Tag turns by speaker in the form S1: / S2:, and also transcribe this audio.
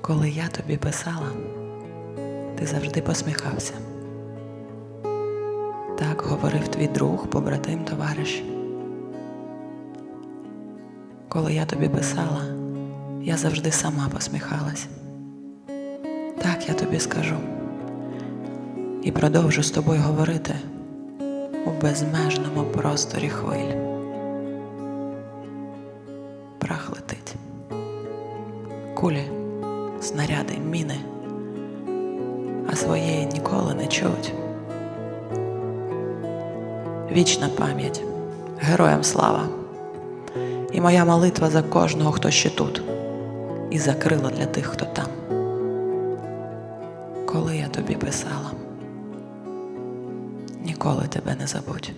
S1: Коли я тобі писала, ти завжди посміхався. Так говорив твій друг, побратим, товариш. Коли я тобі писала, я завжди сама посміхалась. Так я тобі скажу. І продовжу з тобою говорити у безмежному просторі хвиль. Прах летить. Кулі, снаряди, міни, а своєї ніколи не чують. Вічна пам'ять, героям слава. І моя молитва за кожного, хто ще тут, і закрила для тих, хто там. Коли я тобі писала, ніколи тебе не забудь.